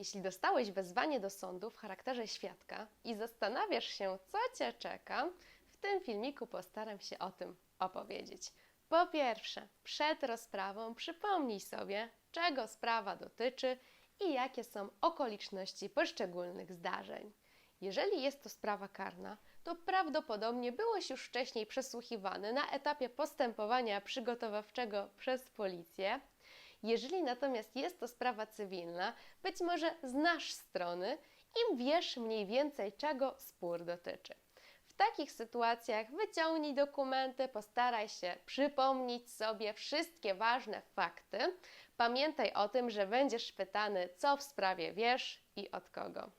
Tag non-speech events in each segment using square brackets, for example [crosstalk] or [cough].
Jeśli dostałeś wezwanie do sądu w charakterze świadka i zastanawiasz się, co cię czeka, w tym filmiku postaram się o tym opowiedzieć. Po pierwsze, przed rozprawą przypomnij sobie, czego sprawa dotyczy i jakie są okoliczności poszczególnych zdarzeń. Jeżeli jest to sprawa karna, to prawdopodobnie byłeś już wcześniej przesłuchiwany na etapie postępowania przygotowawczego przez policję. Jeżeli natomiast jest to sprawa cywilna, być może znasz strony i wiesz mniej więcej, czego spór dotyczy. W takich sytuacjach wyciągnij dokumenty, postaraj się przypomnieć sobie wszystkie ważne fakty. Pamiętaj o tym, że będziesz pytany, co w sprawie wiesz i od kogo.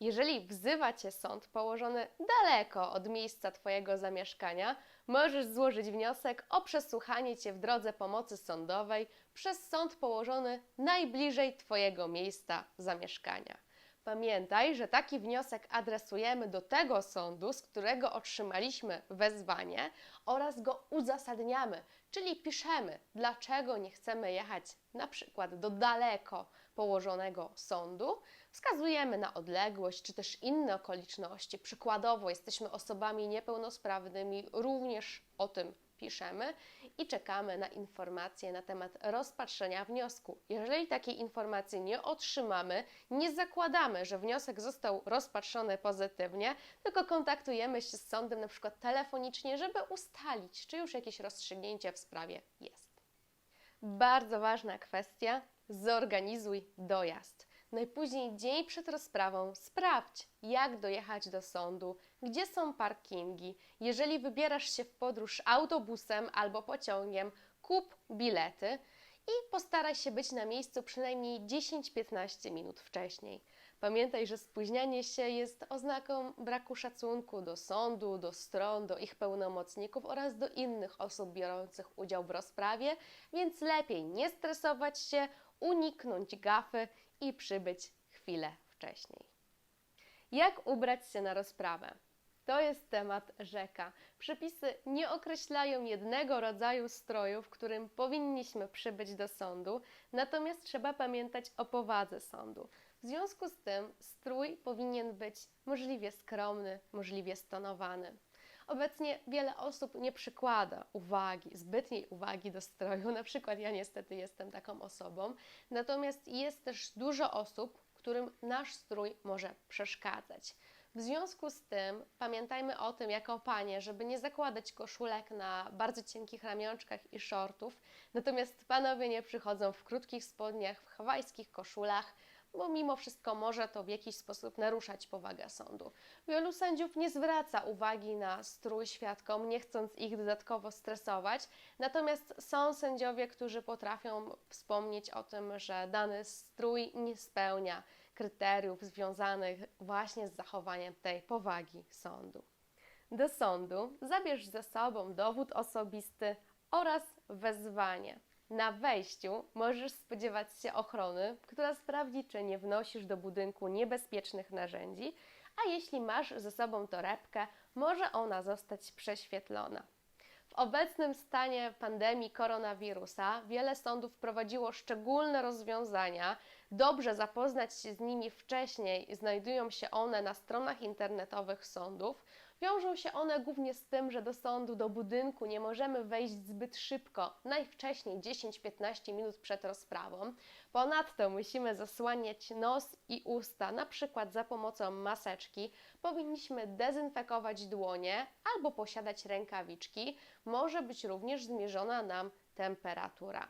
Jeżeli wzywa Cię sąd położony daleko od miejsca Twojego zamieszkania, możesz złożyć wniosek o przesłuchanie Cię w drodze pomocy sądowej przez sąd położony najbliżej Twojego miejsca zamieszkania. Pamiętaj, że taki wniosek adresujemy do tego sądu, z którego otrzymaliśmy wezwanie oraz go uzasadniamy, czyli piszemy, dlaczego nie chcemy jechać na przykład do daleko położonego sądu, wskazujemy na odległość czy też inne okoliczności. Przykładowo, jesteśmy osobami niepełnosprawnymi, również o tym piszemy i czekamy na informacje na temat rozpatrzenia wniosku. Jeżeli takiej informacji nie otrzymamy, nie zakładamy, że wniosek został rozpatrzony pozytywnie, tylko kontaktujemy się z sądem na przykład telefonicznie, żeby ustalić, czy już jakieś rozstrzygnięcie w sprawie jest. Bardzo ważna kwestia: zorganizuj dojazd. Najpóźniej dzień przed rozprawą sprawdź, jak dojechać do sądu, gdzie są parkingi. Jeżeli wybierasz się w podróż autobusem albo pociągiem, kup bilety i postaraj się być na miejscu przynajmniej 10-15 minut wcześniej. Pamiętaj, że spóźnianie się jest oznaką braku szacunku do sądu, do stron, do ich pełnomocników oraz do innych osób biorących udział w rozprawie, więc lepiej nie stresować się, uniknąć gafy i przybyć chwilę wcześniej. Jak ubrać się na rozprawę? To jest temat rzeka. Przepisy nie określają jednego rodzaju stroju, w którym powinniśmy przybyć do sądu, natomiast trzeba pamiętać o powadze sądu. W związku z tym strój powinien być możliwie skromny, możliwie stonowany. Obecnie wiele osób nie przykłada uwagi, zbytniej uwagi do stroju, [laughs] na przykład ja niestety jestem taką osobą, natomiast jest też dużo osób, którym nasz strój może przeszkadzać. W związku z tym pamiętajmy o tym jako panie, żeby nie zakładać koszulek na bardzo cienkich ramionczkach i shortów, natomiast panowie nie przychodzą w krótkich spodniach, w hawajskich koszulach, bo mimo wszystko może to w jakiś sposób naruszać powagę sądu. Wielu sędziów nie zwraca uwagi na strój świadkom, nie chcąc ich dodatkowo stresować, natomiast są sędziowie, którzy potrafią wspomnieć o tym, że dany strój nie spełnia kryteriów związanych właśnie z zachowaniem tej powagi sądu. Do sądu zabierz ze sobą dowód osobisty oraz wezwanie. Na wejściu możesz spodziewać się ochrony, która sprawdzi, czy nie wnosisz do budynku niebezpiecznych narzędzi, a jeśli masz ze sobą torebkę, może ona zostać prześwietlona. W obecnym stanie pandemii koronawirusa wiele sądów wprowadziło szczególne rozwiązania. Dobrze zapoznać się z nimi wcześniej, znajdują się one na stronach internetowych sądów. Wiążą się one głównie z tym, że do sądu, do budynku nie możemy wejść zbyt szybko, najwcześniej 10-15 minut przed rozprawą. Ponadto musimy zasłaniać nos i usta, na przykład za pomocą maseczki. Powinniśmy dezynfekować dłonie albo posiadać rękawiczki. Może być również zmierzona nam temperatura.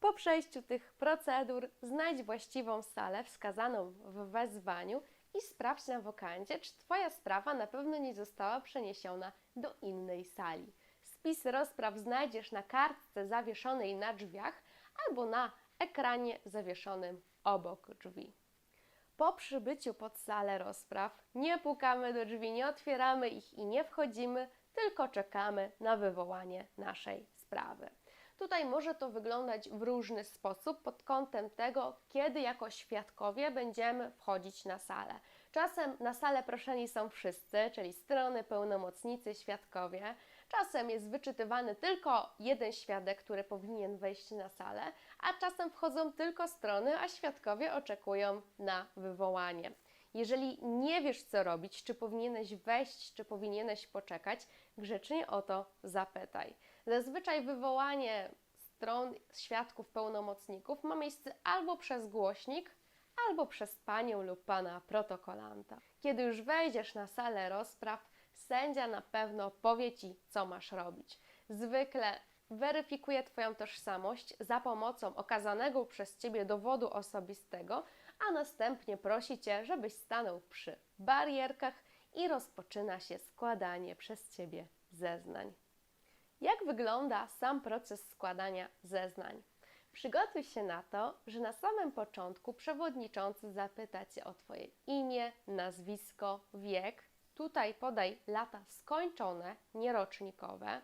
Po przejściu tych procedur znajdź właściwą salę wskazaną w wezwaniu i sprawdź na wokandzie, czy Twoja sprawa na pewno nie została przeniesiona do innej sali. Spis rozpraw znajdziesz na kartce zawieszonej na drzwiach albo na ekranie zawieszonym obok drzwi. Po przybyciu pod salę rozpraw nie pukamy do drzwi, nie otwieramy ich i nie wchodzimy, tylko czekamy na wywołanie naszej sprawy. Tutaj może to wyglądać w różny sposób pod kątem tego, kiedy jako świadkowie będziemy wchodzić na salę. Czasem na salę proszeni są wszyscy, czyli strony, pełnomocnicy, świadkowie. Czasem jest wyczytywany tylko jeden świadek, który powinien wejść na salę, a czasem wchodzą tylko strony, a świadkowie oczekują na wywołanie. Jeżeli nie wiesz, co robić, czy powinieneś wejść, czy powinieneś poczekać, grzecznie o to zapytaj. Zazwyczaj wywołanie stron świadków pełnomocników ma miejsce albo przez głośnik, albo przez panią lub pana protokolanta. Kiedy już wejdziesz na salę rozpraw, sędzia na pewno powie ci, co masz robić. Zwykle weryfikuje Twoją tożsamość za pomocą okazanego przez Ciebie dowodu osobistego, a następnie prosi Cię, żebyś stanął przy barierkach i rozpoczyna się składanie przez Ciebie zeznań. Jak wygląda sam proces składania zeznań? Przygotuj się na to, że na samym początku przewodniczący zapyta Cię o Twoje imię, nazwisko, wiek. Tutaj podaj lata skończone, nierocznikowe,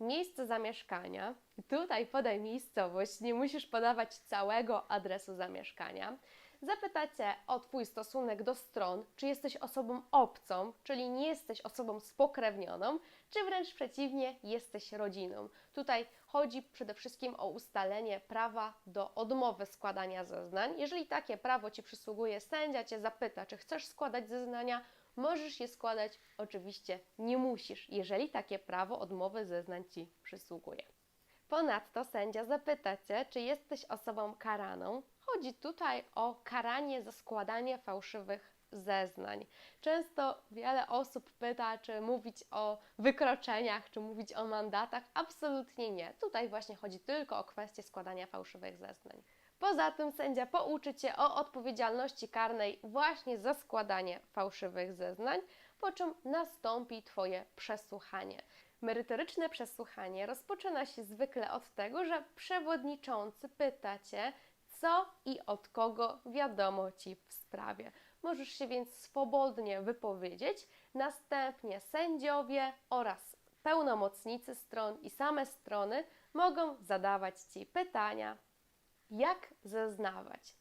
miejsce zamieszkania. Tutaj podaj miejscowość, nie musisz podawać całego adresu zamieszkania. Zapyta Cię o Twój stosunek do stron, czy jesteś osobą obcą, czyli nie jesteś osobą spokrewnioną, czy wręcz przeciwnie, jesteś rodziną. Tutaj chodzi przede wszystkim o ustalenie prawa do odmowy składania zeznań. Jeżeli takie prawo Ci przysługuje, sędzia Cię zapyta, czy chcesz składać zeznania, możesz je składać, oczywiście nie musisz, jeżeli takie prawo odmowy zeznań Ci przysługuje. Ponadto sędzia zapyta Cię, czy jesteś osobą karaną. Chodzi tutaj o karanie za składanie fałszywych zeznań. Często wiele osób pyta, czy mówić o wykroczeniach, czy mówić o mandatach. Absolutnie nie. Tutaj właśnie chodzi tylko o kwestię składania fałszywych zeznań. Poza tym sędzia pouczy Cię o odpowiedzialności karnej właśnie za składanie fałszywych zeznań, po czym nastąpi Twoje przesłuchanie. Merytoryczne przesłuchanie rozpoczyna się zwykle od tego, że przewodniczący pyta Cię, co i od kogo wiadomo Ci w sprawie. Możesz się więc swobodnie wypowiedzieć. Następnie sędziowie oraz pełnomocnicy stron i same strony mogą zadawać Ci pytania, jak zeznawać.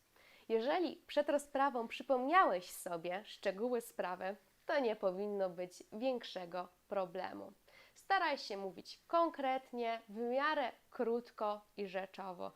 Jeżeli przed rozprawą przypomniałeś sobie szczegóły sprawy, to nie powinno być większego problemu. Staraj się mówić konkretnie, w miarę krótko i rzeczowo.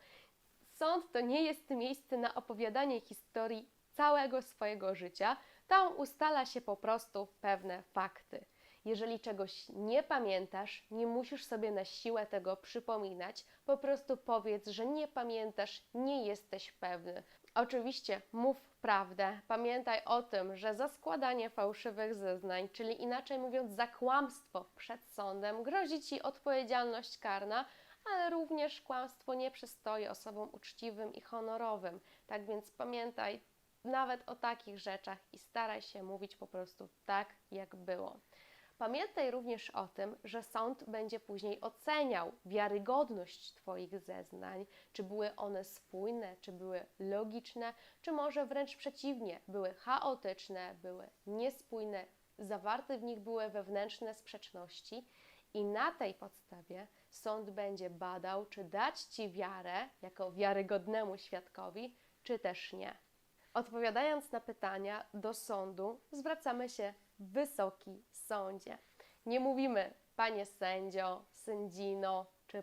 Sąd to nie jest miejsce na opowiadanie historii całego swojego życia. Tam ustala się po prostu pewne fakty. Jeżeli czegoś nie pamiętasz, nie musisz sobie na siłę tego przypominać, po prostu powiedz, że nie pamiętasz, nie jesteś pewny. Oczywiście mów prawdę. Pamiętaj o tym, że za składanie fałszywych zeznań, czyli inaczej mówiąc, za kłamstwo przed sądem, grozi ci odpowiedzialność karna, ale również kłamstwo nie przystoi osobom uczciwym i honorowym. Tak więc pamiętaj nawet o takich rzeczach i staraj się mówić po prostu tak, jak było. Pamiętaj również o tym, że sąd będzie później oceniał wiarygodność Twoich zeznań, czy były one spójne, czy były logiczne, czy może wręcz przeciwnie, były chaotyczne, były niespójne, zawarte w nich były wewnętrzne sprzeczności i na tej podstawie sąd będzie badał, czy dać Ci wiarę jako wiarygodnemu świadkowi, czy też nie. Odpowiadając na pytania do sądu, zwracamy się Wysoki Sądzie. Nie mówimy Panie sędzio, sędzino czy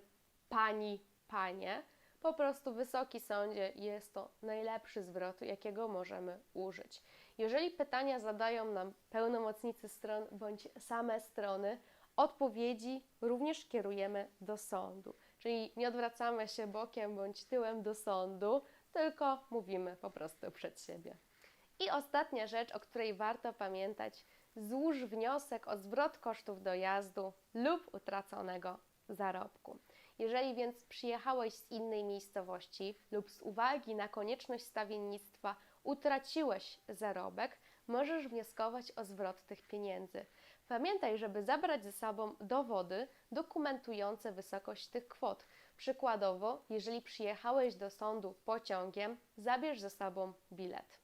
Pani, Panie. Po prostu Wysoki Sądzie jest to najlepszy zwrot, jakiego możemy użyć. Jeżeli pytania zadają nam pełnomocnicy stron bądź same strony, odpowiedzi również kierujemy do sądu. Czyli nie odwracamy się bokiem bądź tyłem do sądu, tylko mówimy po prostu przed siebie. I ostatnia rzecz, o której warto pamiętać, złóż wniosek o zwrot kosztów dojazdu lub utraconego zarobku. Jeżeli więc przyjechałeś z innej miejscowości lub z uwagi na konieczność stawiennictwa utraciłeś zarobek, możesz wnioskować o zwrot tych pieniędzy. Pamiętaj, żeby zabrać ze sobą dowody dokumentujące wysokość tych kwot. Przykładowo, jeżeli przyjechałeś do sądu pociągiem, zabierz ze sobą bilet.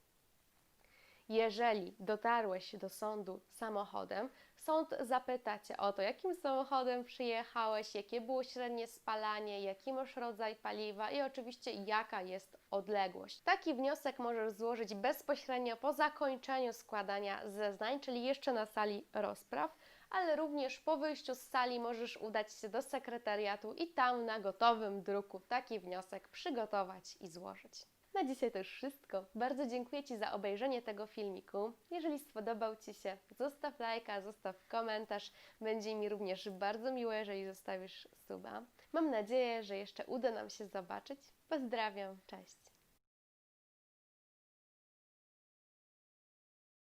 Jeżeli dotarłeś do sądu samochodem, Sąd zapyta Cię o to, jakim samochodem przyjechałeś, jakie było średnie spalanie, jaki masz rodzaj paliwa i oczywiście jaka jest odległość. Taki wniosek możesz złożyć bezpośrednio po zakończeniu składania zeznań, czyli jeszcze na sali rozpraw, ale również po wyjściu z sali możesz udać się do sekretariatu i tam na gotowym druku taki wniosek przygotować i złożyć. Na dzisiaj to już wszystko. Bardzo dziękuję Ci za obejrzenie tego filmiku. Jeżeli spodobał Ci się, zostaw lajka, zostaw komentarz. Będzie mi również bardzo miło, jeżeli zostawisz suba. Mam nadzieję, że jeszcze uda nam się zobaczyć. Pozdrawiam, cześć!